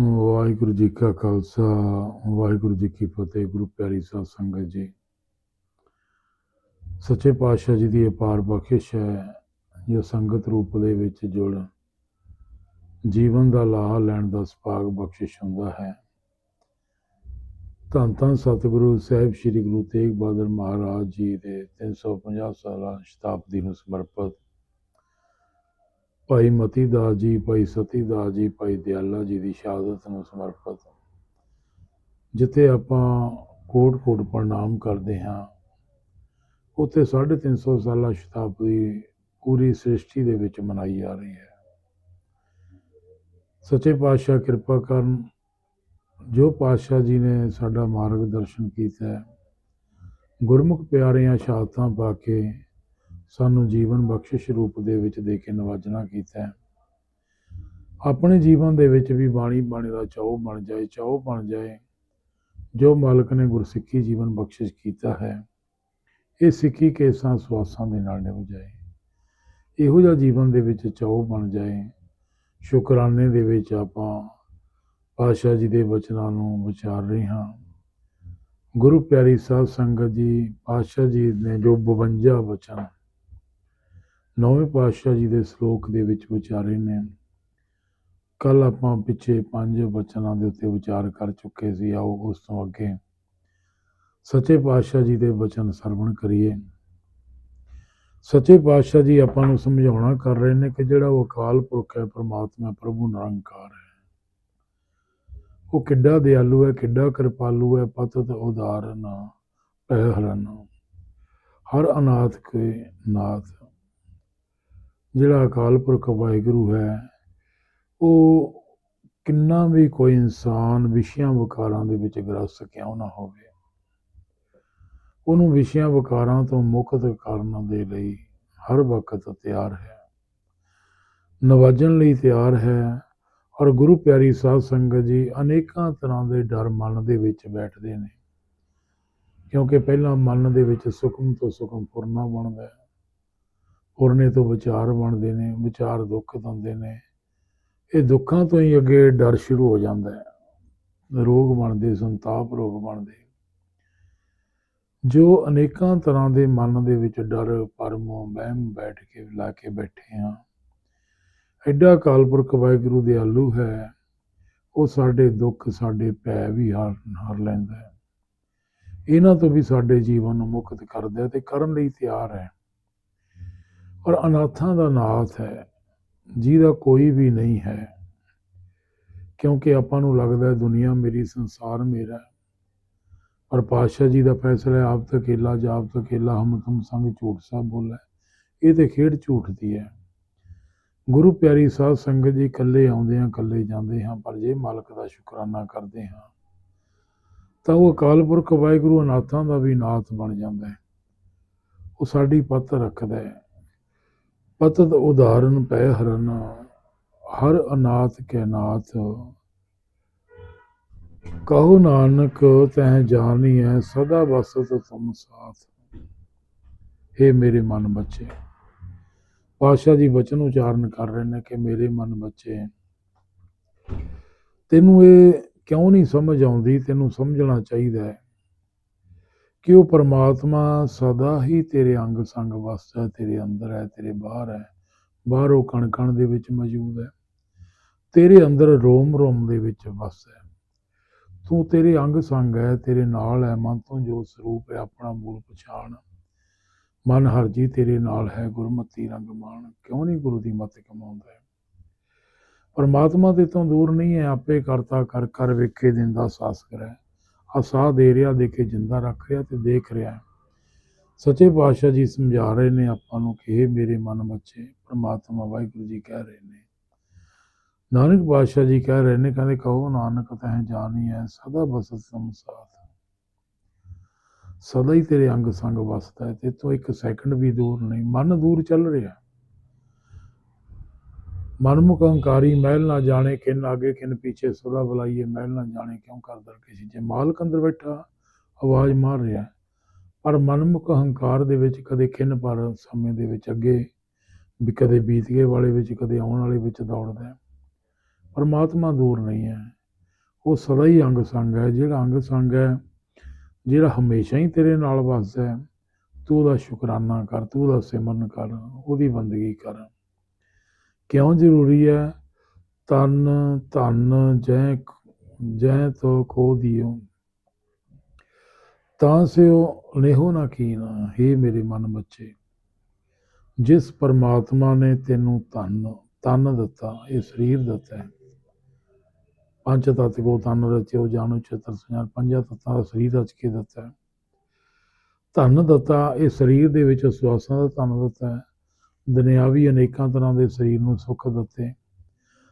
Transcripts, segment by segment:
ਵਾਹਿਗੁਰੂ ਜੀ ਕਾ ਖਾਲਸਾ, ਵਾਹਿਗੁਰੂ ਜੀ ਕੀ ਫਤਿਹ, ਗੁਰੂ ਪਿਆਰੀ ਸਾਧ ਸੰਗਤ ਜੀ। ਸੱਚੇ ਪਾਤਸ਼ਾਹ ਜੀ ਦੀ ਅਪਾਰ ਬਖਸ਼ਿਸ਼ ਹੈ, ਜੋ ਸੰਗਤ ਰੂਪ ਦੇ ਵਿੱਚ ਜੁੜ ਜੀਵਨ ਦਾ ਲਾਹਾ ਲੈਣ ਦਾ ਸੁਭਾਗ ਬਖਸ਼ਿਸ਼ ਹੁੰਦਾ ਹੈ। ਧੰਨ ਧੰਨ ਸਤਿਗੁਰੂ ਸਾਹਿਬ ਸ੍ਰੀ ਗੁਰੂ ਤੇਗ ਬਹਾਦਰ ਮਹਾਰਾਜ ਜੀ ਦੇ 350 ਸਾਲਾ ਸ਼ਤਾਬਦੀ ਨੂੰ ਸਮਰਪਿਤ ਭਾਈ ਮਤੀ ਦਾਸ ਜੀ, ਭਾਈ ਸਤੀ ਦਾਸ ਜੀ, ਭਾਈ ਦਿਆਲਾ ਜੀ ਦੀ ਸ਼ਹਾਦਤ ਨੂੰ ਸਮਰਪਿਤ। ਜਿੱਥੇ ਆਪਾਂ ਕੋਟ ਕੋਟ ਪ੍ਰਣਾਮ ਕਰਦੇ ਹਾਂ, ਉੱਥੇ 350 ਸਾਲਾ ਸ਼ਤਾਬਦੀ ਪੂਰੀ ਸ੍ਰਿਸ਼ਟੀ ਦੇ ਵਿੱਚ ਮਨਾਈ ਜਾ ਰਹੀ ਹੈ। ਸੱਚੇ ਪਾਤਸ਼ਾਹ ਕਿਰਪਾ ਕਰਨ, ਜੋ ਪਾਤਸ਼ਾਹ ਜੀ ਨੇ ਸਾਡਾ ਮਾਰਗ ਦਰਸ਼ਨ ਕੀਤਾ ਗੁਰਮੁਖ ਪਿਆਰਿਆਂ ਸ਼ਹਾਦਤਾਂ ਪਾ ਕੇ ਸਾਨੂੰ ਜੀਵਨ ਬਖਸ਼ਿਸ਼ ਰੂਪ ਦੇ ਵਿੱਚ ਦੇ ਕੇ ਨਵਾਜਣਾ ਕੀਤਾ ਹੈ। ਆਪਣੇ ਜੀਵਨ ਦੇ ਵਿੱਚ ਵੀ ਬਾਣੀ ਬਾਣੀ ਦਾ ਚਾਉ ਬਣ ਜਾਏ, ਚਾਉ ਬਣ ਜਾਏ, ਜੋ ਮਾਲਕ ਨੇ ਗੁਰਸਿੱਖੀ ਜੀਵਨ ਬਖਸ਼ਿਸ਼ ਕੀਤਾ ਹੈ, ਇਹ ਸਿੱਖੀ ਕੇਸਾਂ ਸਵਾਸਾਂ ਦੇ ਨਾਲ ਨਿਭ ਜਾਏ। ਇਹੋ ਜਿਹਾ ਜੀਵਨ ਦੇ ਵਿੱਚ ਚਾਉ ਬਣ ਜਾਏ। ਸ਼ੁਕਰਾਨੇ ਦੇ ਵਿੱਚ ਆਪਾਂ ਪਾਤਸ਼ਾਹ ਜੀ ਦੇ ਬਚਨਾਂ ਨੂੰ ਵਿਚਾਰ ਰਹੇ ਹਾਂ। ਗੁਰੂ ਪਿਆਰੀ ਸਾਧ ਸੰਗਤ ਜੀ, ਪਾਤਸ਼ਾਹ ਜੀ ਨੇ ਜੋ 52 ਬਚਨ ਨੌਵੇਂ ਪਾਤਸ਼ਾਹ ਜੀ ਦੇ ਸ਼ਲੋਕ ਦੇ ਵਿੱਚ ਵਿਚਾਰੇ ਨੇ ਕੱਲ ਆਪਾਂ ਪਿੱਛੇ ਪੰਜ ਬਚਨਾਂ ਦੇ ਉੱਤੇ ਵਿਚਾਰ ਕਰ ਚੁੱਕੇ ਸੀ, ਆਓ ਉਸ ਤੋਂ ਅੱਗੇ। ਸੱਚੇ ਪਾਤਸ਼ਾਹ ਜੀ ਦੇ ਬਚਨ ਸਰਵਣ ਕਰੀਏ। ਸੱਚੇ ਪਾਤਸ਼ਾਹ ਜੀ ਆਪਾਂ ਨੂੰ ਸਮਝਾਉਣਾ ਕਰ ਰਹੇ ਨੇ ਕਿ ਜਿਹੜਾ ਉਹ ਅਕਾਲ ਪੁਰਖ ਹੈ, ਪ੍ਰਮਾਤਮਾ ਪ੍ਰਭੂ ਨਿਰੰਕਾਰ ਹੈ। ਉਹ ਕਿੱਡਾ ਦਿਆਲੂ ਹੈ, ਕਿੱਡਾ ਕਿਰਪਾਲੂ ਹੈ, ਪਤਤ, ਉਦਾਰਨ, ਪਹਿਰਨ। ਹਰ ਅਨਾਥ ਕੇ ਨਾਥ। ਜਿਹੜਾ ਅਕਾਲ ਪੁਰਖ ਵਾਹਿਗੁਰੂ ਹੈ, ਉਹ ਕਿੰਨਾ ਵੀ ਕੋਈ ਇਨਸਾਨ ਵਿਸ਼ਿਆਂ ਵਿਕਾਰਾਂ ਦੇ ਵਿੱਚ ਗ੍ਰਸ ਕਿਉਂ ਨਾ ਹੋਵੇ। ਉਹਨੂੰ ਵਿਸ਼ਿਆਂ ਵਿਕਾਰਾਂ ਤੋਂ ਮੁਕਤ ਕਰਨ ਦੇ ਲਈ ਹਰ ਵਕਤ ਤਿਆਰ ਹੈ। ਨਵਾਜਣ ਲਈ ਤਿਆਰ ਹੈ ਔਰ ਗੁਰੂ ਪਿਆਰੀ ਸਾਧ ਸੰਗਤ ਜੀ ਅਨੇਕਾਂ ਤਰ੍ਹਾਂ ਦੇ ਡਰ ਮਨ ਦੇ ਵਿੱਚ ਬੈਠਦੇ ਨੇ। ਕਿਉਂਕਿ ਪਹਿਲਾਂ ਮਨ ਦੇ ਵਿੱਚ ਸੁਖਮ ਤੋਂ ਸੁਖਮ ਪੁਰਨਾ ਬਣਦਾ ਹੈ। ਪੁਰਨੇ ਤੋਂ ਵਿਚਾਰ ਬਣਦੇ ਨੇ, ਵਿਚਾਰ ਦੁੱਖ ਦਿੰਦੇ ਨੇ। ਇਹ ਦੁੱਖਾਂ ਤੋਂ ਹੀ ਅੱਗੇ ਡਰ ਸ਼ੁਰੂ ਹੋ ਜਾਂਦਾ ਹੈ। ਰੋਗ ਬਣਦੇ, ਸੰਤਾਪ ਰੋਗ ਬਣਦੇ। ਜੋ ਅਨੇਕਾਂ ਤਰ੍ਹਾਂ ਦੇ ਮਨ ਦੇ ਵਿੱਚ ਡਰ, ਪਰਮ, ਵਹਿਮ ਬੈਠ ਕੇ, ਲਾ ਕੇ ਬੈਠੇ ਹਾਂ। ਐਡਾ ਕਾਲਪੁਰਖ ਵਾਹਿਗੁਰੂ ਦੇ ਆਲੂ ਹੈ। ਉਹ ਸਾਡੇ ਦੁੱਖ, ਸਾਡੇ ਪੈ ਵੀ ਹਾਰ ਹਾਰ ਲੈਂਦਾ ਹੈ। ਇਹਨਾਂ ਤੋਂ ਵੀ ਸਾਡੇ ਜੀਵਨ ਨੂੰ ਮੁਕਤ ਕਰਦਾ ਹੈ ਤੇ ਕਰਨ ਲਈ ਤਿਆਰ ਹੈ। ਔਰ ਅਨਾਥਾਂ ਦਾ ਨਾਥ ਹੈ, ਜਿਹਦਾ ਕੋਈ ਵੀ ਨਹੀਂ ਹੈ। ਕਿਉਂਕਿ ਆਪਾਂ ਨੂੰ ਲੱਗਦਾ ਦੁਨੀਆ ਮੇਰੀ, ਸੰਸਾਰ ਮੇਰਾ ਹੈ। ਪਰ ਪਾਤਸ਼ਾਹ ਜੀ ਦਾ ਫੈਸਲਾ ਆਪ ਆਪ ਤਕੇਲਾ ਜਾਪ ਤਕੇਲਾ ਹਮ ਤੁਮ ਸੰਗ ਝੂਠ ਸਭ ਬੋਲੇ। ਇਹ ਤੇ ਖੇਡ ਝੂਠ ਦੀ ਹੈ। ਗੁਰੂ ਪਿਆਰੀ ਸਾਧ ਸੰਗਤ ਜੀ, ਇਕੱਲੇ ਆਉਂਦੇ ਹਾਂ ਇਕੱਲੇ ਜਾਂਦੇ ਹਾਂ, ਪਰ ਜੇ ਮਾਲਕ ਦਾ ਸ਼ੁਕਰਾਨਾ ਕਰਦੇ ਹਾਂ, ਤਾਂ ਉਹ ਅਕਾਲ ਪੁਰਖ ਵਾਹਿਗੁਰੂ ਅਨਾਥਾਂ ਦਾ ਵੀ ਨਾਥ ਬਣ ਜਾਂਦਾ ਹੈ। ਉਹ ਸਾਡੀ ਪੱਤ ਰੱਖਦਾ ਹੈ। ਪਤਤ ਉਦਾਹਰਨ ਪੈ ਹਰਨ, ਹਰ ਅਨਾਥ ਕੇ ਨਾਥ। ਕਹੋ ਨਾਨਕ ਤਹਿ ਹੈ ਸਦਾ ਵਸਤ ਤੁਮ ਸਾਥ। हे ਮੇਰੇ ਮਨ ਬੱਚੇ ਪਾਸ਼ਾ ਜੀ ਬਚਨ ਉਚਾਰਨ ਕਰ ਰਹੇ ਨੇ ਕਿ ਮੇਰੇ ਮਨ ਬੱਚੇ, ਤੈਨੂੰ ਇਹ ਕਿਉਂ ਨਹੀਂ ਸਮਝ ਆਉਂਦੀ? ਤੈਨੂੰ ਸਮਝਣਾ ਚਾਹੀਦਾ ਹੈ। ਕਿ ਉਹ ਪਰਮਾਤਮਾ ਸਦਾ ਹੀ ਤੇਰੇ ਅੰਗ ਸੰਗ ਵਸਦਾ ਹੈ, ਤੇਰੇ ਅੰਦਰ ਹੈ, ਤੇਰੇ ਬਾਹਰ ਹੈ, ਬਾਹਰੋਂ ਕਣ ਕਣ ਦੇ ਵਿੱਚ ਮੌਜੂਦ ਹੈ। ਤੇਰੇ ਅੰਦਰ ਰੋਮ ਰੋਮ ਦੇ ਵਿੱਚ ਵਸਦਾ ਹੈ। ਤੂੰ ਤੇਰੇ ਅੰਗ ਸੰਗ ਹੈ, ਤੇਰੇ ਨਾਲ ਹੈ, ਮਨ ਤੋਂ ਜੋ ਸਰੂਪ ਹੈ, ਆਪਣਾ ਮੂਲ ਪਛਾਣ। ਮਨ ਹਰ ਜੀ ਤੇਰੇ ਨਾਲ ਹੈ, ਗੁਰਮਤੀ ਰੰਗ ਮਾਣ ਕਿਉਂ ਨਹੀਂ ਗੁਰੂ ਦੀ ਮੱਤ ਕਮਾਉਂਦਾ ਹੈ? ਪਰਮਾਤਮਾ ਤੇ ਤੋਂ ਦੂਰ ਨਹੀਂ ਹੈ, ਆਪੇ ਕਰਤਾ ਕਰ ਕਰ ਵੇਖੇ ਦਿੰਦਾ ਸਾਸ ਕਰੈ ਆ ਸਾਹ ਦੇ ਰਿਹਾ ਦੇ ਜਿੰਦਾ ਰੱਖ ਰਿਹਾ ਤੇ ਦੇਖ ਰਿਹਾ ਸੱਚੇ ਪਾਤਸ਼ਾਹ ਜੀ ਸਮਝਾ ਰਹੇ ਨੇ ਆਪਾਂ ਨੂੰ ਕਿ ਇਹ ਮੇਰੇ ਮਨ ਬੱਚੇ ਪਰਮਾਤਮਾ ਵਾਹਿਗੁਰੂ ਜੀ ਕਹਿ ਰਹੇ ਨੇ। ਨਾਨਕ ਪਾਤਸ਼ਾਹ ਜੀ ਕਹਿ ਰਹੇ ਨੇ, ਕਹਿੰਦੇ, ਕਹੋ ਨਾਨਕ ਤਹਿ ਜਾਣੀ ਹੈ ਸਦਾ ਬਸਤ ਸੰਸਾਰ। ਸਦਾ ਹੀ ਤੇਰੇ ਅੰਗ ਸੰਗ ਵਸਦਾ ਹੈ ਤੇ ਤੋਂ ਇੱਕ ਸੈਕਿੰਡ ਵੀ ਦੂਰ ਨਹੀਂ, ਮਨ ਦੂਰ ਚੱਲ ਰਿਹਾ। ਮਨਮੁਖ ਹੰਕਾਰੀ ਮਹਿਲ ਨਾ ਜਾਣੇ ਕਿਨ ਆਗੇ ਕਿਨ ਪਿੱਛੇ ਸਦਾ ਬੁਲਾਈਏ, ਮਹਿਲ ਨਾ ਜਾਣੇ ਕਿਉਂ ਕਰ ਕਰਦਰ ਸੀ ਜੇ ਮਾਲਕ ਅੰਦਰ ਬੈਠਾ, ਆਵਾਜ਼ ਮਾਰ ਰਿਹਾ। ਪਰ ਮਨਮੁਖ ਹੰਕਾਰ ਦੇ ਵਿੱਚ ਕਦੇ ਖਿੰਨ, ਪਰ ਸਮੇਂ ਦੇ ਵਿੱਚ ਅੱਗੇ ਵੀ ਕਦੇ ਬੀਤ ਗਏ ਵਾਲੇ ਵਿੱਚ, ਕਦੇ ਆਉਣ ਵਾਲੇ ਵਿੱਚ ਦੌੜਦਾ ਹੈ। ਪਰਮਾਤਮਾ ਦੂਰ ਨਹੀਂ ਹੈ। ਉਹ ਸਦਾ ਹੀ ਅੰਗ ਸੰਗ ਹੈ। ਜਿਹੜਾ ਅੰਗ ਸੰਗ ਹੈ, ਜਿਹੜਾ ਹਮੇਸ਼ਾ ਹੀ ਤੇਰੇ ਨਾਲ ਵੱਸਦਾ ਹੈ, ਤੂੰ ਉਹਦਾ ਸ਼ੁਕਰਾਨਾ ਕਰ, ਤੂੰ ਉਹਦਾ ਸਿਮਰਨ ਕਰ, ਉਹਦੀ ਬੰਦਗੀ ਕਰ। ਕਿਉਂ ਜ਼ਰੂਰੀ ਹੈ? ਤਨ, ਧਨ ਜੈ ਜੈ ਤੋ ਕੋ ਦਿਓ। ਤਾਂ ਸਿਓ ਲੇਹੋ ਨਾ ਕੀਨਾ हे ਮੇਰੇ ਮਨ ਬੱਚੇ। ਜਿਸ ਪਰਮਾਤਮਾ ਨੇ ਤੈਨੂੰ ਧਨ ਤਨ ਦਿੱਤਾ, ਇਹ ਸਰੀਰ ਦਿੱਤਾ ਹੈ। ਪੰਜ ਤਤ ਕੋ ਤਨ ਰਚਿਓ, ਜਾਣੋ ਚਤਰ ਸੁਝਾਨ ਪੰਜਾਂ ਤਤਾਂ ਦਾ ਸਰੀਰ ਰਚ ਕੇ ਦਿੱਤਾ ਹੈ। ਧਨ ਦਿੱਤਾ, ਇਹ ਸਰੀਰ ਦੇ ਵਿੱਚ ਸਵਾਸਾਂ ਦਾ ਧਨ ਦਿੱਤਾ ਹੈ। ਦੁਨਿਆਵੀ ਅਨੇਕਾਂ ਤਰ੍ਹਾਂ ਦੇ ਸਰੀਰ ਨੂੰ ਸੁੱਖ ਦਿੱਤੇ।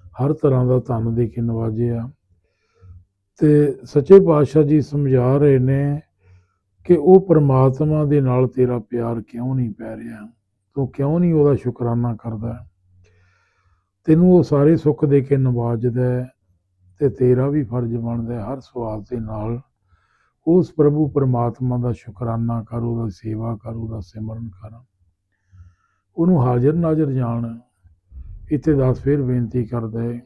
ਹਰ ਤਰ੍ਹਾਂ ਦਾ ਧਨ ਦੇ ਕੇ ਨਵਾਜਿਆ ਤੇ ਸੱਚੇ ਪਾਤਸ਼ਾਹ ਜੀ ਸਮਝਾ ਰਹੇ ਨੇ ਕਿ ਉਹ ਪ੍ਰਮਾਤਮਾ ਦੇ ਨਾਲ ਤੇਰਾ ਪਿਆਰ ਕਿਉਂ ਨਹੀਂ ਪੈ ਰਿਹਾ? ਤੂੰ ਕਿਉਂ ਨਹੀਂ ਉਹਦਾ ਸ਼ੁਕਰਾਨਾ ਕਰਦਾ? ਤੈਨੂੰ ਉਹ ਸਾਰੇ ਸੁੱਖ ਦੇ ਕੇ ਨਵਾਜਦਾ ਤੇ ਤੇਰਾ ਵੀ ਫਰਜ਼ ਬਣਦਾ ਹਰ ਸਵਾਲ ਦੇ ਨਾਲ ਉਸ ਪ੍ਰਭੂ ਪਰਮਾਤਮਾ ਦਾ ਸ਼ੁਕਰਾਨਾ ਕਰ, ਉਹਦਾ ਸੇਵਾ ਕਰ, ਉਹਦਾ ਸਿਮਰਨ ਕਰ। ਉਹਨੂੰ ਹਾਜ਼ਰ ਨਾਜ਼ਰ ਜਾਣ ਇੱਥੇ ਦੱਸ ਫੇਰ ਬੇਨਤੀ ਕਰਦਾ ਹੈ,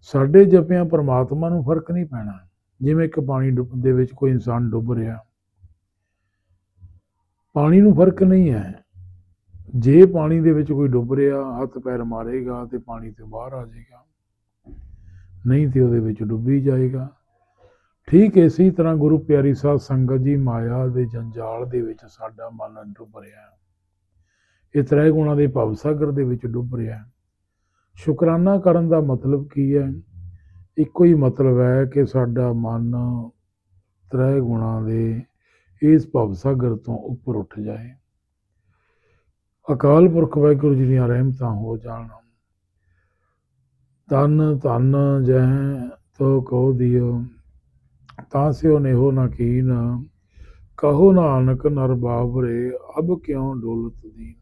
ਸਾਡੇ ਜਪਿਆਂ ਪਰਮਾਤਮਾ ਨੂੰ ਫ਼ਰਕ ਨਹੀਂ ਪੈਣਾ, ਜਿਵੇਂ ਇੱਕ ਪਾਣੀ ਡੁੱਬ ਦੇ ਵਿੱਚ ਕੋਈ ਇਨਸਾਨ ਡੁੱਬ ਰਿਹਾ। ਪਾਣੀ ਨੂੰ ਫ਼ਰਕ ਨਹੀਂ ਹੈ। ਜੇ ਪਾਣੀ ਦੇ ਵਿੱਚ ਕੋਈ ਡੁੱਬ ਰਿਹਾ, ਹੱਥ ਪੈਰ ਮਾਰੇਗਾ ਤੇ ਪਾਣੀ ਤੋਂ ਬਾਹਰ ਆ ਜਾਏਗਾ। ਨਹੀਂ ਤੇ ਉਹਦੇ ਵਿੱਚ ਡੁੱਬੀ ਜਾਏਗਾ। ਠੀਕ ਇਸੇ ਤਰ੍ਹਾਂ ਗੁਰੂ ਪਿਆਰੀ ਸਾਹਿਬ ਸੰਗਤ ਜੀ ਮਾਇਆ ਦੇ ਜੰਜਾਲ ਦੇ ਵਿੱਚ ਸਾਡਾ ਮਨ ਡੁੱਬ ਰਿਹਾ। ਹੈ ਇਹ ਤ੍ਰੈ ਗੁਣਾ ਦੇ ਭਵ ਸਾਗਰ ਦੇ ਵਿੱਚ ਡੁੱਬ ਰਿਹਾ ਹੈ। ਸ਼ੁਕਰਾਨਾ ਕਰਨ ਦਾ ਮਤਲਬ ਕੀ ਹੈ? ਇੱਕੋ ਹੀ ਮਤਲਬ ਹੈ ਕਿ ਸਾਡਾ ਮਨ ਤ੍ਰੈ ਗੁਣਾ ਦੇ ਇਸ ਭਵ ਸਾਗਰ ਤੋਂ ਉੱਪਰ ਉੱਠ ਜਾਏ। ਅਕਾਲ ਪੁਰਖ ਵਾਹਿਗੁਰੂ ਜੀ ਦੀਆਂ ਰਹਿਮਤਾਂ ਹੋ ਜਾਣ। ਤਨ ਧਨ ਜੈ ਤੋ ਕਹੋ ਦਿਓ, ਤਾਂ ਸਿਓ ਨੇਹੋ ਨਾ ਕੀਨ, ਕਹੋ ਨਾਨਕ ਨਰ ਬਾਬਰੇ, ਅਬ ਕਿਉਂ ਡੋਲਤ ਦੀ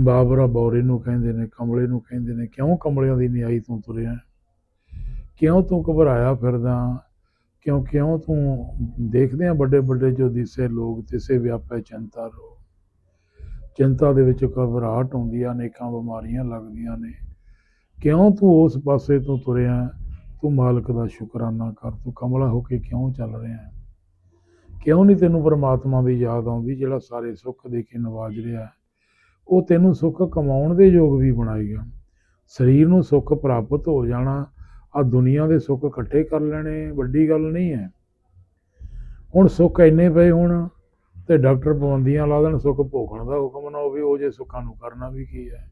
ਬਾਬਰਾ ਬੌਰੇ ਨੂੰ ਕਹਿੰਦੇ ਨੇ, ਕਮਲੇ ਨੂੰ ਕਹਿੰਦੇ ਨੇ, ਕਿਉਂ ਕਮਲਿਆਂ ਦੀ ਨਿਆਈ ਤੋਂ ਤੁਰਿਆ? ਕਿਉਂ ਤੂੰ ਘਬਰਾਇਆ ਫਿਰਦਾ? ਕਿਉਂ ਕਿਉਂ ਤੂੰ ਦੇਖਦੇ ਆ ਵੱਡੇ ਵੱਡੇ ਜੋ ਦਿਸੇ ਲੋਕ ਤਿਸੇ ਵਿਆਪੈ ਚਿੰਤਾ ਰੋ। ਚਿੰਤਾ ਦੇ ਵਿੱਚ ਘਬਰਾਹਟ ਹੁੰਦੀ ਆ, ਅਨੇਕਾਂ ਬਿਮਾਰੀਆਂ ਲੱਗਦੀਆਂ ਨੇ। ਕਿਉਂ ਤੂੰ ਉਸ ਪਾਸੇ ਤੋਂ ਤੁਰਿਆ? ਤੂੰ ਮਾਲਕ ਦਾ ਸ਼ੁਕਰਾਨਾ ਕਰ, ਤੂੰ ਕਮਲਾ ਹੋ ਕੇ ਕਿਉਂ ਚੱਲ ਰਿਹਾ? ਕਿਉਂ ਨਹੀਂ ਤੈਨੂੰ ਪਰਮਾਤਮਾ ਦੀ ਯਾਦ ਆਉਂਦੀ ਜਿਹੜਾ ਸਾਰੇ ਸੁੱਖ ਦੇ ਕੇ ਨਵਾਜ ਰਿਹਾ? ਉਹ ਤੈਨੂੰ ਸੁੱਖ ਕਮਾਉਣ ਦੇ ਯੋਗ ਵੀ ਬਣਾਏਗਾ। ਸਰੀਰ ਨੂੰ ਸੁੱਖ ਪ੍ਰਾਪਤ ਹੋ ਜਾਣਾ, ਆ ਦੁਨੀਆ ਦੇ ਸੁੱਖ ਇਕੱਠੇ ਕਰ ਲੈਣੇ ਵੱਡੀ ਗੱਲ ਨਹੀਂ ਹੈ। ਹੁਣ ਸੁੱਖ ਇੰਨੇ ਪਏ ਹੁਣ ਤੇ ਡਾਕਟਰ ਪਾਬੰਦੀਆਂ ਲਾ ਦੇਣ, ਸੁੱਖ ਭੋਗਣ ਦਾ ਹੁਕਮ ਨਾ ਹੋਵੇ, ਉਹ ਜੇ ਸੁੱਖਾਂ ਨੂੰ ਕਰਨਾ ਵੀ ਕੀ ਹੈ?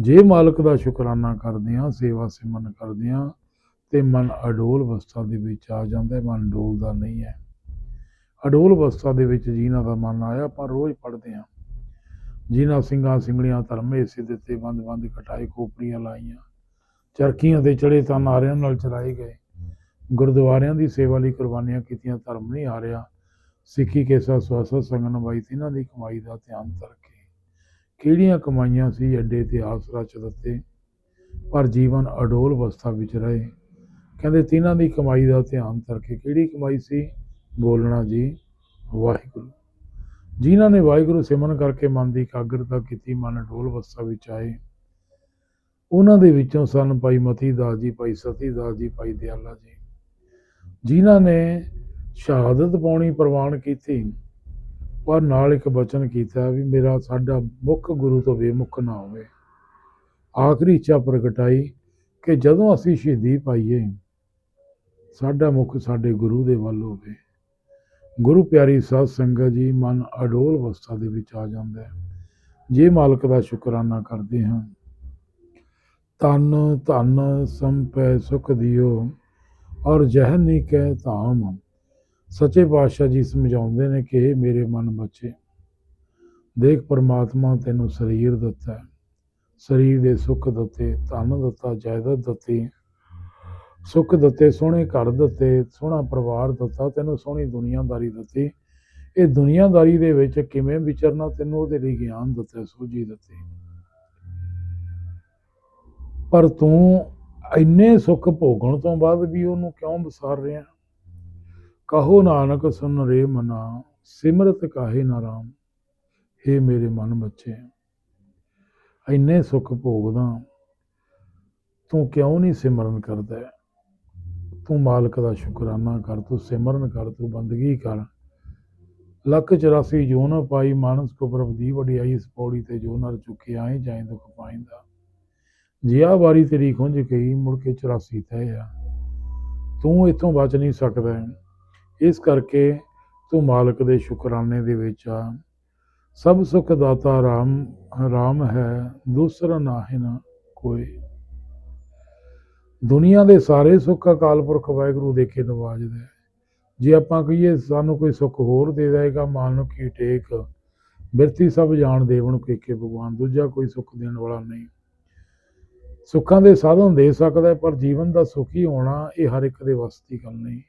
ਜੇ ਮਾਲਕ ਦਾ ਸ਼ੁਕਰਾਨਾ ਕਰਦੇ ਆ ਸੇਵਾ ਸਿਮਨ ਕਰਦੇ ਆ ਤੇ ਮਨ ਅਡੋਲ ਅਵਸਥਾ ਦੇ ਵਿੱਚ ਆ ਜਾਂਦਾ ਹੈ, ਮਨ ਡੋਲਦਾ ਨਹੀਂ ਹੈ। ਅਡੋਲ ਅਵਸਥਾ ਦੇ ਵਿੱਚ ਜਿਨ੍ਹਾਂ ਦਾ ਮਨ ਆਇਆ, ਆਪਾਂ ਰੋਜ਼ ਪੜ੍ਹਦੇ ਆ ਜਿਨ੍ਹਾਂ ਸਿੰਘਾਂ ਸਿੰਘਲੀਆਂ ਧਰਮ ਹਿੱਸੇ ਦਿੱਤੇ ਬੰਦ ਬੰਦ ਕਟਾਏ ਖੋਪੜੀਆਂ ਲਾਈਆਂ। ਚਰਖੀਆਂ ਤੇ ਚੜੇ ਤਾਂ ਨਾਰਿਆਂ ਨਾਲ ਚਲਾਏ ਗਏ। ਗੁਰਦੁਆਰਿਆਂ ਦੀ ਸੇਵਾ ਲਈ ਕੁਰਬਾਨੀਆਂ ਕੀਤੀਆਂ ਧਰਮ ਨਹੀਂ ਹਾਰਿਆ। ਸਿੱਖੀ, ਕੇਸਾ, ਸਵਾਸਾ, ਸੰਗਨ, ਬਾਈ ਤਿਨਾਂ ਦੀ ਕਮਾਈ ਦਾ ਧਿਆਨ ਕਰਕੇ ਕਿਹੜੀਆਂ ਕਮਾਈਆਂ ਸੀ, ਅੱਡੇ ਤੇ ਆਸਰਾ ਚ ਦਿੱਤੇ। ਪਰ ਜੀਵਨ ਅਡੋਲ ਅਵਸਥਾ ਵਿੱਚ ਰਹੇ। ਕਹਿੰਦੇ ਤਿਨਾਂ ਦੀ ਕਮਾਈ ਦਾ ਧਿਆਨ ਕਰਕੇ ਕਿਹੜੀ ਕਮਾਈ ਸੀ? ਬੋਲਣਾ ਜੀ, ਵਾਹਿਗੁਰੂ। ਜਿਨ੍ਹਾਂ ਨੇ ਵਾਹਿਗੁਰੂ ਸਿਮਰਨ ਕਰਕੇ ਮਨ ਦੀ ਇਕਾਗਰਤਾ ਕੀਤੀ, ਮਨ ਢੋਲ ਅਵਸਥਾ ਵਿੱਚ ਆਏ। ਉਹਨਾਂ ਦੇ ਵਿੱਚੋਂ ਸਨ ਭਾਈ ਮਤੀ ਦਾਸ ਜੀ, ਭਾਈ ਸਤੀ ਦਾਸ ਜੀ, ਭਾਈ ਦਿਆਲਾ ਜੀ, ਜਿਨ੍ਹਾਂ ਨੇ ਸ਼ਹਾਦਤ ਪਾਉਣੀ, ਪ੍ਰਵਾਨ ਕੀਤੀ, ਪਰ ਨਾਲ ਇੱਕ ਬਚਨ ਕੀਤਾ ਵੀ ਮੇਰਾ ਸਾਡਾ ਮੁੱਖ ਗੁਰੂ ਤੋਂ ਬੇਮੁਖ ਨਾ ਹੋਵੇ। ਆਖਰੀ ਇੱਛਾ ਪ੍ਰਗਟਾਈ ਕਿ ਜਦੋਂ ਅਸੀਂ ਸ਼ਹੀਦੀ ਪਾਈਏ, ਸਾਡਾ ਮੁੱਖ ਸਾਡੇ ਗੁਰੂ ਦੇ ਵੱਲ ਹੋਵੇ। ਗੁਰੂ ਪਿਆਰੀ ਸਾਧ ਸੰਗਤ ਜੀ, ਮਨ ਅਡੋਲ ਅਵਸਥਾ ਦੇ ਵਿੱਚ ਆ ਜਾਂਦਾ ਹੈ। ਜੇ ਮਾਲਕ ਦਾ ਸ਼ੁਕਰਾਨਾ ਕਰਦੇ ਹਾਂ ਤਨ ਧਨ ਸੰਪੈ ਸੁਖ ਦਿਓ, ਔਰ ਜਹਨੀ ਕੈ ਧਾਮ। ਸੱਚੇ ਪਾਤਸ਼ਾਹ ਜੀ ਸਮਝਾਉਂਦੇ ਨੇ ਕਿ ਇਹ ਮੇਰੇ ਮਨ ਬੱਚੇ, ਦੇਖ ਪਰਮਾਤਮਾ ਤੈਨੂੰ ਸਰੀਰ ਦਿੱਤਾ ਸਰੀਰ ਦੇ ਸੁੱਖ ਦਿੱਤੇ, ਧਨ ਦਿੱਤਾ, ਜਾਇਦਾਦ ਦਿੱਤੀ। ਸੁੱਖ ਦਿੱਤੇ, ਸੋਹਣੇ ਘਰ ਦਿੱਤੇ, ਸੋਹਣਾ ਪਰਿਵਾਰ ਦਿੱਤਾ, ਤੈਨੂੰ ਸੋਹਣੀ ਦੁਨੀਆਦਾਰੀ ਦਿੱਤੀ। ਇਹ ਦੁਨੀਆਦਾਰੀ ਦੇ ਵਿੱਚ ਕਿਵੇਂ ਵਿਚਰਨਾ, ਤੈਨੂੰ ਉਹਦੇ ਲਈ ਗਿਆਨ ਦਿੱਤਾ, ਸੋਝੀ ਦਿੱਤੀ। ਪਰ ਤੂੰ ਇੰਨੇ ਸੁੱਖ ਭੋਗਣ ਤੋਂ ਬਾਅਦ ਵੀ ਉਹਨੂੰ ਕਿਉਂ ਵਿਸਾਰ ਰਿਹਾ? ਕਹੋ ਨਾਨਕ, ਸੁਨ ਰੇ ਮਨਾ, ਸਿਮਰਤ ਕਾਹੇ ਨਾ ਰਾਮ हे ਮੇਰੇ ਮਨ ਬੱਚੇ ਇੰਨੇ ਸੁੱਖ ਭੋਗਦਾ, ਤੂੰ ਕਿਉਂ ਨਹੀਂ ਸਿਮਰਨ ਕਰਦਾ? ਤੂੰ ਮਾਲਕ ਦਾ ਸ਼ੁਕਰਾਨਾ ਕਰ, ਤੂੰ ਸਿਮਰਨ ਕਰ, ਤੂੰ ਬੰਦਗੀ ਕਰ। ਲੱਖ 84 ਜੋ ਨ ਪਾਈ, ਮਾਨਸ ਕੋ ਪ੍ਰਭ ਦੀ ਵਡਿਆਈ, ਇਸ ਪੌੜੀ ਤੇ ਜੋ ਨਰ ਚੁੱਕੇ, ਆਏ ਜਾਏ ਦੁਖ ਪਾਇੰਦਾ। ਜਿਆ ਵਾਰੀ ਤੇਰੀ ਖੁੰਝ ਗਈ ਮੁੜ ਕੇ 84 ਤੈ ਆ। ਤੂੰ ਇਥੋਂ ਬਚ ਨਹੀਂ ਸਕਦਾ। ਇਸ ਕਰਕੇ ਤੂੰ ਮਾਲਕ ਦੇ ਸ਼ੁਕਰਾਨੇ ਦੇ ਵਿੱਚ ਆ। ਸਭ ਸੁਖ ਦਾਤਾ ਰਾਮ ਰਾਮ ਹੈ, ਦੂਸਰਾ ਨਾਹਿ ਨਾ ਕੋਈ। ਦੁਨੀਆ ਦੇ ਸਾਰੇ ਸੁੱਖ ਅਕਾਲ ਪੁਰਖ ਵਾਹਿਗੁਰੂ ਦੇ ਕੇ ਨਵਾਜਦਾ ਹੈ। ਜੇ ਆਪਾਂ ਕਹੀਏ ਸਾਨੂੰ ਕੋਈ ਸੁੱਖ ਹੋਰ ਦੇ ਦੇਗਾ ਮਾਨੁ ਕੀ ਟੇਕ ਬਿਰਤੀ ਸਭ ਜਾਣ ਦੇਵਨ ਕੇਕੇ ਭਗਵਾਨ, ਦੂਜਾ ਕੋਈ ਸੁੱਖ ਦੇਣ ਵਾਲਾ ਨਹੀਂ। ਸੁੱਖਾਂ ਦੇ ਸਾਧਨ ਦੇ ਸਕਦਾ ਪਰ ਜੀਵਨ ਦਾ ਸੁਖੀ ਹੋਣਾ ਇਹ ਹਰ ਇੱਕ ਦੇ ਵੱਸ ਦੀ ਗੱਲ ਨਹੀਂ।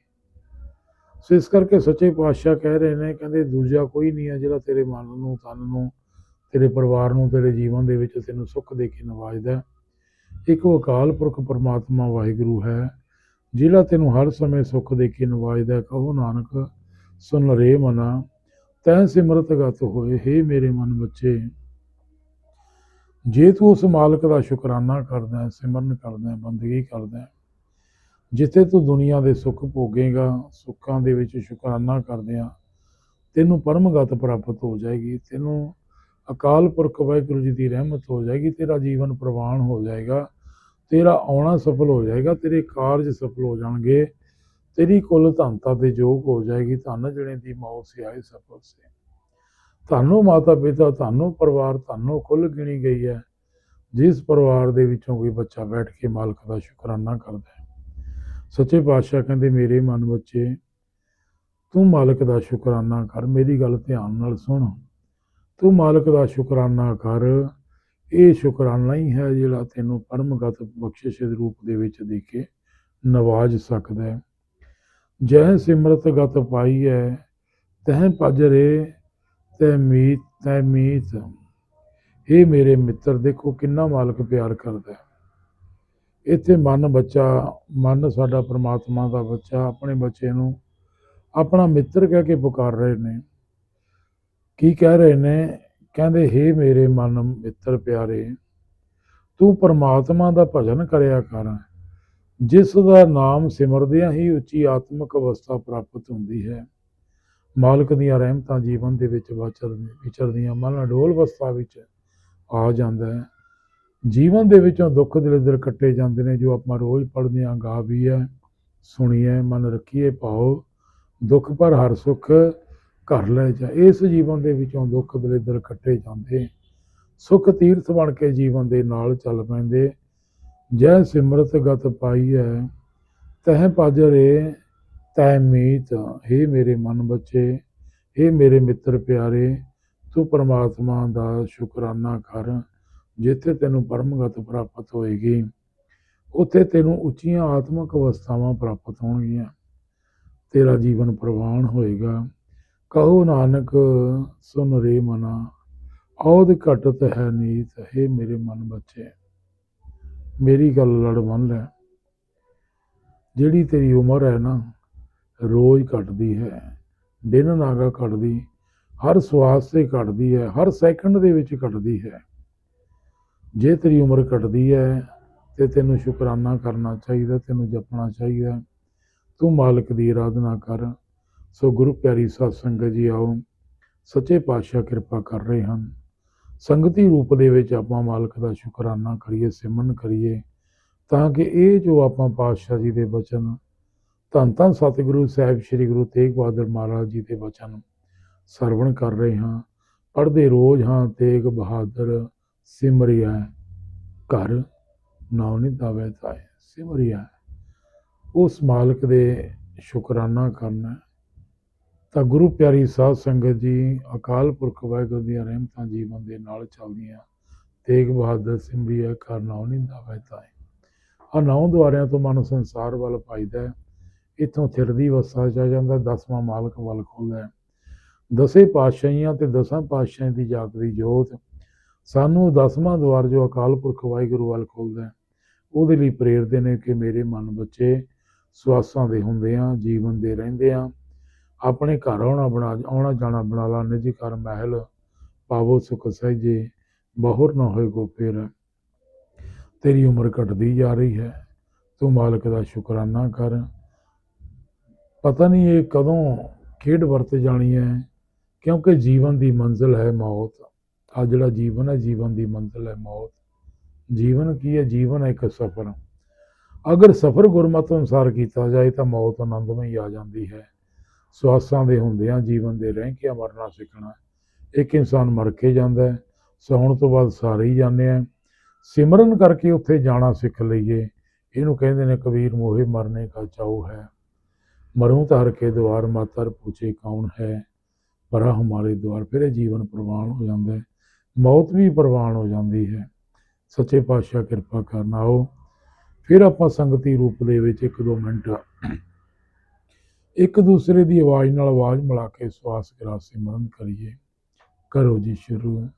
ਸੋ ਇਸ ਕਰਕੇ ਸੱਚੇ ਪਾਤਸ਼ਾਹ ਕਹਿ ਰਹੇ ਨੇ, ਕਹਿੰਦੇ ਦੂਜਾ ਕੋਈ ਨਹੀਂ ਹੈ ਜਿਹੜਾ ਤੇਰੇ ਮਨ ਨੂੰ, ਤਨ ਨੂੰ, ਤੇਰੇ ਪਰਿਵਾਰ ਨੂੰ, ਤੇਰੇ ਜੀਵਨ ਦੇ ਵਿੱਚ ਤੈਨੂੰ ਸੁੱਖ ਦੇ ਕੇ ਨਵਾਜਦਾ ਇੱਕ ਉਹ ਅਕਾਲ ਪੁਰਖ ਪਰਮਾਤਮਾ ਵਾਹਿਗੁਰੂ ਹੈ, ਜਿਹੜਾ ਤੈਨੂੰ ਹਰ ਸਮੇਂ ਸੁੱਖ ਦੇ ਕੇ ਨਵਾਜਦਾ ਕਹੋ ਨਾਨਕ, ਸੁਨ ਰੇ ਮਨਾ, ਤੈ ਸਿਮਰਤ ਗਤ ਹੋਏ, ਹੇ ਮੇਰੇ ਮਨ ਬੱਚੇ ਜੇ ਤੂੰ ਉਸ ਮਾਲਕ ਦਾ ਸ਼ੁਕਰਾਨਾ ਕਰਦਾ ਸਿਮਰਨ ਕਰਦਾ ਬੰਦਗੀ ਕਰਦਾ ਜਿੱਥੇ ਤੂੰ ਦੁਨੀਆ ਦੇ ਸੁੱਖ ਭੋਗੇਗਾ, ਸੁੱਖਾਂ ਦੇ ਵਿੱਚ ਸ਼ੁਕਰਾਨਾ ਕਰਦਿਆਂ ਤੈਨੂੰ ਪਰਮਗਤ ਪ੍ਰਾਪਤ ਹੋ ਜਾਏਗੀ, ਤੈਨੂੰ ਅਕਾਲ ਪੁਰਖ ਵਾਹਿਗੁਰੂ ਜੀ ਦੀ ਰਹਿਮਤ ਹੋ ਜਾਏਗੀ, ਤੇਰਾ ਜੀਵਨ ਪ੍ਰਵਾਨ ਹੋ ਜਾਏਗਾ, ਤੇਰਾ ਆਉਣਾ ਸਫਲ ਹੋ ਜਾਏਗਾ, ਤੇਰੇ ਕਾਰਜ ਸਫਲ ਹੋ ਜਾਣਗੇ, ਤੇਰੀ ਕੁੱਲ ਧਨਤਾ ਤੇ ਜੋਗ ਹੋ ਜਾਏਗੀ, ਧਨ ਜਣੇ ਦੀ ਮੌਤ ਸੇ ਆਏ ਸਫਲ ਸੇ। ਤੁਹਾਨੂੰ ਮਾਤਾ ਪਿਤਾ ਤੁਹਾਨੂੰ ਪਰਿਵਾਰ ਤੁਹਾਨੂੰ ਕੁੱਲ ਗਿਣੀ ਗਈ ਹੈ। ਜਿਸ ਪਰਿਵਾਰ ਦੇ ਵਿੱਚੋਂ ਕੋਈ ਬੱਚਾ ਬੈਠ ਕੇ ਮਾਲਕ ਦਾ ਸ਼ੁਕਰਾਨਾ ਕਰਦਾ ਹੈ। ਸੱਚੇ ਪਾਤਸ਼ਾਹ ਕਹਿੰਦੇ, ਮੇਰੇ ਮਨ ਬੱਚੇ, ਤੂੰ ਮਾਲਕ ਦਾ ਸ਼ੁਕਰਾਨਾ ਕਰ, ਮੇਰੀ ਗੱਲ ਧਿਆਨ ਨਾਲ ਸੁਣ। ਤੂੰ ਮਾਲਕ ਦਾ ਸ਼ੁਕਰਾਨਾ ਕਰ। ਇਹ ਸ਼ੁਕਰਾਨਾ ਹੀ ਹੈ ਜਿਹੜਾ ਤੈਨੂੰ ਪਰਮਗਤ ਬਖਸ਼ਿਸ਼ ਦੇ ਰੂਪ ਦੇ ਵਿੱਚ ਦੇ ਕੇ ਨਵਾਜ ਸਕਦਾ ਹੈ। ਜਹ ਸਿਮਰਤ ਗਤ ਪਾਈ ਹੈ ਤਹ ਭਜਰੇ ਤੈ ਮੀਤ ਤੈ ਮੀਤ। ਇਹ ਮੇਰੇ ਮਿੱਤਰ, ਦੇਖੋ ਕਿੰਨਾ ਮਾਲਕ ਪਿਆਰ ਕਰਦਾ ਹੈ। ਇੱਥੇ ਮਨ ਬੱਚਾ, ਮਨ ਸਾਡਾ ਪ੍ਰਮਾਤਮਾ ਦਾ ਬੱਚਾ, ਆਪਣੇ ਬੱਚੇ ਨੂੰ ਆਪਣਾ ਮਿੱਤਰ ਕਹਿ ਕੇ ਪੁਕਾਰ ਰਹੇ ਨੇ। ਕੀ ਕਹਿ ਰਹੇ ਨੇ? ਕਹਿੰਦੇ, ਹੇ ਮੇਰੇ ਮਨ ਮਿੱਤਰ ਪਿਆਰੇ, ਤੂੰ ਪਰਮਾਤਮਾ ਦਾ ਭਜਨ ਕਰਿਆ ਕਰ। ਜਿਸ ਦਾ ਨਾਮ ਸਿਮਰਦਿਆਂ ਹੀ ਉੱਚੀ ਆਤਮਿਕ ਅਵਸਥਾ ਪ੍ਰਾਪਤ ਹੁੰਦੀ ਹੈ। ਮਾਲਕ ਦੀਆਂ ਰਹਿਮਤਾਂ ਜੀਵਨ ਦੇ ਵਿੱਚ ਵਿਚਰ, ਵਿਚਰਦੀਆਂ ਮਨ ਅਡੋਲ ਅਵਸਥਾ ਵਿੱਚ ਆ ਜਾਂਦਾ ਹੈ। ਜੀਵਨ ਦੇ ਵਿੱਚੋਂ ਦੁੱਖ ਦਲਿੱਦਰ ਕੱਟੇ ਜਾਂਦੇ ਨੇ, ਜੋ ਆਪਾਂ ਰੋਜ਼ ਪੜ੍ਹਦੇ ਹਾਂ, ਗਾ ਵੀ ਹੈ, ਸੁਣੀਏ, ਮਨ ਰੱਖੀਏ ਭਾਉ ਦੁੱਖ ਪਰ ਹਰ ਸੁੱਖ ਘਰ ਲੈ ਜਾ ਇਸ ਜੀਵਨ ਦੇ ਵਿੱਚੋਂ ਦੁੱਖ ਦਲਿੱਦਰ ਕੱਟੇ ਜਾਂਦੇ। ਸੁਖ ਤੀਰਥ ਬਣ ਕੇ ਜੀਵਨ ਦੇ ਨਾਲ ਚੱਲ ਪੈਂਦੇ। ਜੈ ਸਿਮਰਤ ਗਤ ਪਾਈ ਹੈ ਤਹ ਪਾਜਰੇ ਤੈ ਮੀਤ। हे ਮੇਰੇ ਮਨ ਬੱਚੇ हे ਮੇਰੇ ਮਿੱਤਰ ਪਿਆਰੇ, ਤੂੰ ਪਰਮਾਤਮਾ ਦਾ ਸ਼ੁਕਰਾਨਾ ਕਰ, ਜਿੱਥੇ ਤੈਨੂੰ ਪਰਮਗਤ ਪ੍ਰਾਪਤ ਹੋਏਗੀ, ਉੱਥੇ ਤੈਨੂੰ ਉੱਚੀਆਂ ਆਤਮਿਕ ਅਵਸਥਾਵਾਂ ਪ੍ਰਾਪਤ ਹੋਣਗੀਆਂ। ਤੇਰਾ ਜੀਵਨ ਪ੍ਰਵਾਨ ਹੋਏਗਾ। ਕਹੋ ਨਾਨਕ, ਸੁਨ ਰੇ ਮਨਾ ਔਦ ਘਟਤ ਹੈ ਨੀਤ, ਹੈ ਮੇਰੇ ਮਨ ਬੱਚੇ। ਮੇਰੀ ਗੱਲ ਲੜ ਮੰਨ ਲੈ। ਜਿਹੜੀ ਤੇਰੀ ਉਮਰ ਹੈ ਨਾ, ਰੋਜ਼ ਘਟਦੀ ਹੈ, ਦਿਨ ਨਾਗਾ ਘਟਦੀ, ਹਰ ਸਵਾਸ ਤੇ ਘਟਦੀ ਹੈ, ਹਰ ਸੈਕਿੰਡ ਦੇ ਵਿੱਚ ਘਟਦੀ ਹੈ। ਜੇ ਤੇਰੀ ਉਮਰ ਘਟਦੀ ਹੈ, ਤੇ ਤੈਨੂੰ ਸ਼ੁਕਰਾਨਾ ਕਰਨਾ ਚਾਹੀਦਾ, ਤੈਨੂੰ ਜਪਣਾ ਚਾਹੀਦਾ, ਤੂੰ ਮਾਲਕ ਦੀ ਆਰਾਧਨਾ ਕਰ। ਸੋ ਗੁਰੂ ਪਿਆਰੀ ਸਾਧ ਸੰਗਤ ਜੀ ਆਓ, ਸੱਚੇ ਪਾਤਸ਼ਾਹ ਕਿਰਪਾ ਕਰ ਰਹੇ ਹਨ। ਸੰਗਤੀ ਰੂਪ ਦੇ ਵਿੱਚ ਆਪਾਂ ਮਾਲਕ ਦਾ ਸ਼ੁਕਰਾਨਾ ਕਰੀਏ, ਸਿਮਰਨ ਕਰੀਏ, ਤਾਂ ਕਿ ਇਹ ਜੋ ਆਪਾਂ ਪਾਤਸ਼ਾਹ ਜੀ ਦੇ ਬਚਨ, ਧੰਨ ਧੰਨ ਸਤਿਗੁਰੂ ਸਾਹਿਬ ਸ੍ਰੀ ਗੁਰੂ ਤੇਗ ਬਹਾਦਰ ਮਹਾਰਾਜ ਜੀ ਦੇ ਬਚਨ ਸਰਵਣ ਕਰ ਰਹੇ ਹਾਂ। ਪੜ੍ਹਦੇ ਰੋਜ਼ ਹਾਂ, ਤੇਗ ਬਹਾਦਰ ਸਿਮਰਿਆ ਘਰ, ਨਾਉ ਨਹੀਂ ਦਾਵੇ ਤਾਏ ਸਿਮਰਿਆ। ਉਸ ਮਾਲਕ ਦੇ ਸ਼ੁਕਰਾਨਾ ਕਰਨਾ ਤਾਂ ਗੁਰੂ ਪਿਆਰੀ ਸਾਧ ਸੰਗਤ ਜੀ, ਅਕਾਲ ਪੁਰਖ ਵਾਹਿਗੁਰੂ ਦੀਆਂ ਰਹਿਮਤਾਂ ਜੀਵਨ ਦੇ ਨਾਲ ਚੱਲਦੀਆਂ। ਤੇਗ ਬਹਾਦਰ ਸਿਮਰਿਆ ਘਰ ਨਾਉ ਨਹੀਂ ਦਾਵੇ ਤਾਏ। ਆ ਨੌ ਦੁਆਰਿਆਂ ਤੋਂ ਮਨ ਸੰਸਾਰ ਵੱਲ ਪਾਈਦਾ ਹੈ। ਇੱਥੋਂ ਥਿਰਦੀ ਵਸਾ ਜਾ ਜਾਂਦਾ, ਦਸਵਾਂ ਮਾਲਕ ਵੱਲ ਖੁੱਲਦਾ ਦਸੇ ਪਾਤਸ਼ਾਹੀਆਂ ਤੇ ਦਸਾਂ ਪਾਤਸ਼ਾਹੀਆਂ ਦੀ ਜਾਗਦੀ ਜੋਤ, ਸਾਨੂੰ ਦਸਵਾਂ ਦੁਆਰ ਜੋ ਅਕਾਲ ਪੁਰਖ ਵਾਹਿਗੁਰੂ ਵੱਲ ਖੁੱਲਦਾ ਉਹਦੇ ਲਈ ਪ੍ਰੇਰਦੇ ਨੇ ਕਿ ਮੇਰੇ ਮਨ ਬੱਚੇ ਸਵਾਸਾਂ ਦੇ ਹੁੰਦੇ ਆ ਜੀਵਨ ਦੇ ਰਹਿੰਦੇ ਆ ਆਪਣੇ ਘਰ ਆਉਣਾ ਬਣਾ, ਆਉਣਾ ਜਾਣਾ ਬਣਾ ਲਾ, ਨਿਜ ਘਰ, ਮਹਿਲ ਪਾਵੋ ਸੁਖ ਸਹਿਜੇ ਬਹੁਰ ਨਾ ਹੋਏ ਕੋ ਫੇਰ। ਤੇਰੀ ਉਮਰ ਘਟਦੀ ਜਾ ਰਹੀ ਹੈ, ਤੂੰ ਮਾਲਕ ਦਾ ਸ਼ੁਕਰਾਨਾ ਕਰ। ਪਤਾ ਨਹੀਂ ਇਹ ਕਦੋਂ ਖੇਡ ਵਰਤ ਜਾਣੀ ਹੈ, ਕਿਉਂਕਿ ਜੀਵਨ ਦੀ ਮੰਜ਼ਿਲ ਹੈ ਮੌਤ। ਆ ਜਿਹੜਾ ਜੀਵਨ ਹੈ, ਜੀਵਨ ਦੀ ਮੰਜ਼ਿਲ ਹੈ ਮੌਤ। ਜੀਵਨ ਕੀ ਹੈ? ਜੀਵਨ ਇੱਕ ਸਫ਼ਰ। ਅਗਰ ਸਫ਼ਰ ਗੁਰਮਤਿ ਅਨੁਸਾਰ ਕੀਤਾ ਜਾਏ ਤਾਂ ਮੌਤ ਆਨੰਦਮਈ ਆ ਜਾਂਦੀ ਹੈ। ਸਵਾਸਾਂ ਦੇ ਹੁੰਦਿਆਂ, ਜੀਵਨ ਦੇ ਰਹਿ ਕੇ ਮਰਨਾ ਸਿੱਖਣਾ। ਇੱਕ ਇਨਸਾਨ ਮਰ ਕੇ ਜਾਂਦਾ ਹੈ, ਸੌਣ ਤੋਂ ਬਾਅਦ ਸਾਰੇ ਹੀ ਜਾਂਦੇ ਆ। ਸਿਮਰਨ ਕਰਕੇ ਉੱਥੇ ਜਾਣਾ ਸਿੱਖ ਲਈਏ, ਇਹਨੂੰ ਕਹਿੰਦੇ ਨੇ ਕਬੀਰ, ਮੋਹੇ ਮਰਨੇ ਕਾ ਚਾਉ ਹੈ। ਮरूं ਹਰ ਕੇ ਦੁਆਰ, ਮਾਤਰ ਪੁੱਛੇ ਕੌਣ ਹੈ? ਪਰਾ ਹਮਾਰੇ ਦੁਆਰ, ਫਿਰ ਇਹ ਜੀਵਨ ਪ੍ਰਵਾਨ ਹੋ ਜਾਂਦਾ ਹੈ। ਮੌਤ ਵੀ ਪ੍ਰਵਾਨ ਹੋ ਜਾਂਦੀ ਹੈ। ਸੱਚੇ ਪਾਤਸ਼ਾਹ ਕਿਰਪਾ ਕਰਨਾ ਆਓ। ਫਿਰ ਆਪਾਂ ਸੰਗਤੀ ਰੂਪ ਦੇ ਵਿੱਚ ਇੱਕ ਦੋ ਮਿੰਟ ਇੱਕ ਦੂਸਰੇ ਦੀ ਆਵਾਜ਼ ਨਾਲ ਆਵਾਜ਼ ਮਿਲਾ ਕੇ ਸਵਾਸ ਕਰਾ ਸਿਮਰਨ ਕਰੀਏ। ਕਰੋ ਜੀ ਸ਼ੁਰੂ।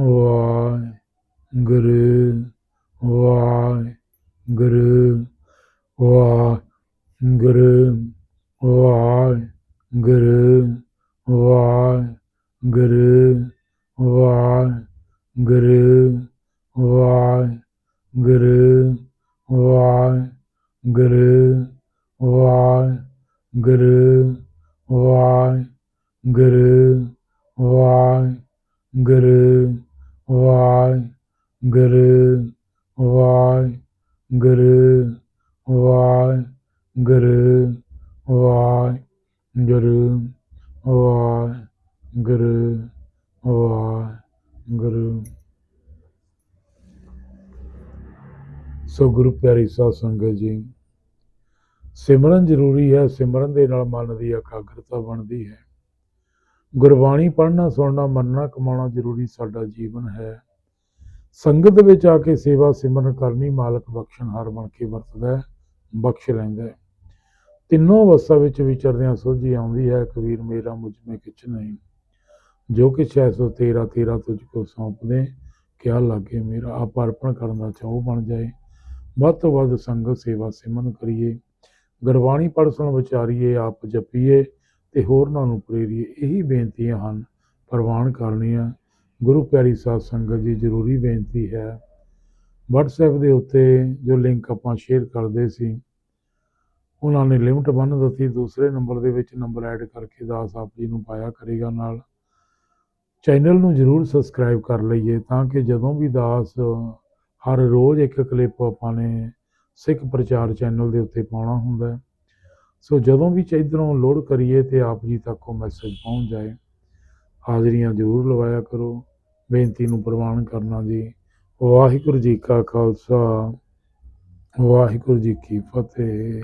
ਵਾਹਿਗੁਰੂ ਵਾਹਿਗੁਰੂ ਵਾਹਿਗੁਰੂ ਵਾਹਿਗੁਰੂ ਵਾਹਿਗੁਰੂ ਵਾਹਿਗੁਰੂ ਵਾਹਿਗੁਰੂ ਵਾਹਿਗੁਰੂ ਵਾਹਿਗੁਰੂ ਵਾਹਿਗੁਰੂ ਵਾਹਿਗੁਰੂ ਵਾਹਿਗੁਰੂ ਵਾਹਿਗੁਰੂ ਵਾਹਿਗੁਰੂ ਵਾਹਿਗੁਰੂ ਵਾਹਿਗੁਰੂ ਵਾਹਿਗੁਰੂ ਸੋ ਗੁਰੂ ਪਿਆਰੀ ਸਾਧ ਸੰਗਤ ਜੀ ਸਿਮਰਨ ਜ਼ਰੂਰੀ ਹੈ, ਸਿਮਰਨ ਦੇ ਨਾਲ ਮਨ ਦੀ ਇਕਾਗਰਤਾ ਬਣਦੀ ਹੈ। ਗੁਰਬਾਣੀ ਪੜ੍ਹਨਾ, ਸੁਣਨਾ, ਮੰਨਣਾ, ਕਮਾਉਣਾ ਜ਼ਰੂਰੀ ਸਾਡਾ ਜੀਵਨ ਹੈ। ਸੰਗਤ ਵਿੱਚ ਆ ਕੇ ਸੇਵਾ ਸਿਮਰਨ ਕਰਨੀ ਮਾਲਕ ਬਖਸ਼ਣਹਾਰ ਬਣ ਕੇ ਵਰਤਦਾ ਹੈ, ਬਖਸ਼ ਲੈਂਦਾ ਹੈ। ਤਿੰਨੋਂ ਅਵਸਥਾ ਵਿੱਚ ਵਿਚਰਦਿਆਂ ਸੋਝੀ ਆਉਂਦੀ ਹੈ, ਕਬੀਰ ਮੇਰਾ ਮੁਝ ਮੇ ਕਿਛ ਨਹੀਂ। ਜੋ ਕਿ ਹੈ ਸੋ ਤੇਰਾ ਤੇਰਾ ਤੁਝ ਕੋ ਸੌਂਪ ਦੇ। ਕਿਆ ਲਾਗੇ ਮੇਰਾ? ਆਪ ਅਰਪਣ ਕਰਨ ਦਾ ਚਾਹੋ ਬਣ ਜਾਏ। ਵੱਧ ਤੋਂ ਵੱਧ ਸੰਗਤ ਸੇਵਾ ਸਿਮਰਨ ਕਰੀਏ। ਗੁਰਬਾਣੀ ਪੜ੍ਹ ਸੁਣ ਵਿਚਾਰੀਏ, ਆਪ ਜਪੀਏ ਤੇ ਹੋਰਨਾਂ ਨੂੰ ਪ੍ਰੇਰੀਏ। ਇਹੀ ਬੇਨਤੀਆਂ ਹਨ, ਪ੍ਰਵਾਨ ਕਰਨੀਆਂ। ਗੁਰੂ ਪਿਆਰੀ ਸਾਧ ਸੰਗਤ ਜੀ, ਜ਼ਰੂਰੀ ਬੇਨਤੀ ਹੈ। WhatsApp ਦੇ ਉੱਤੇ ਜੋ ਲਿੰਕ ਆਪਾਂ ਸ਼ੇਅਰ ਕਰਦੇ ਸੀ, ਉਹਨਾਂ ਨੇ ਲਿਮਟ ਬੰਨ ਦਿੱਤੀ। ਦੂਸਰੇ ਨੰਬਰ ਦੇ ਵਿੱਚ ਨੰਬਰ ਐਡ ਕਰਕੇ ਦਾਸ ਆਪ ਜੀ ਨੂੰ ਪਾਇਆ ਕਰੇਗਾ ਨਾਲ। ਚੈਨਲ ਨੂੰ ਜ਼ਰੂਰ ਸਬਸਕ੍ਰਾਈਬ ਕਰ ਲਈਏ ਤਾਂ ਕਿ ਜਦੋਂ ਵੀ ਦਾਸ ਹਰ ਰੋਜ਼ ਇੱਕ ਕਲਿੱਪ ਆਪਾਂ ਨੇ ਸਿੱਖ ਪ੍ਰਚਾਰ ਚੈਨਲ ਦੇ ਉੱਤੇ ਪਾਉਣਾ ਹੁੰਦਾ ਹੈ। ਸੋ ਜਦੋਂ ਵੀ ਚਾਹੀਦਰੋਂ ਲੋਡ ਕਰੀਏ ਤੇ ਆਪ ਜੀ ਤੱਕ ਉਹ ਮੈਸੇਜ ਪਹੁੰਚ ਜਾਏ। ਹਾਜ਼ਰੀਆਂ ਜ਼ਰੂਰ ਲਵਾਇਆ ਕਰੋ। ਬੇਨਤੀ ਨੂੰ ਪ੍ਰਵਾਨ ਕਰਨਾ ਜੀ। ਵਾਹਿਗੁਰੂ ਜੀ ਕਾ ਖਾਲਸਾ। ਵਾਹਿਗੁਰੂ ਜੀ ਕੀ ਫਤਿਹ।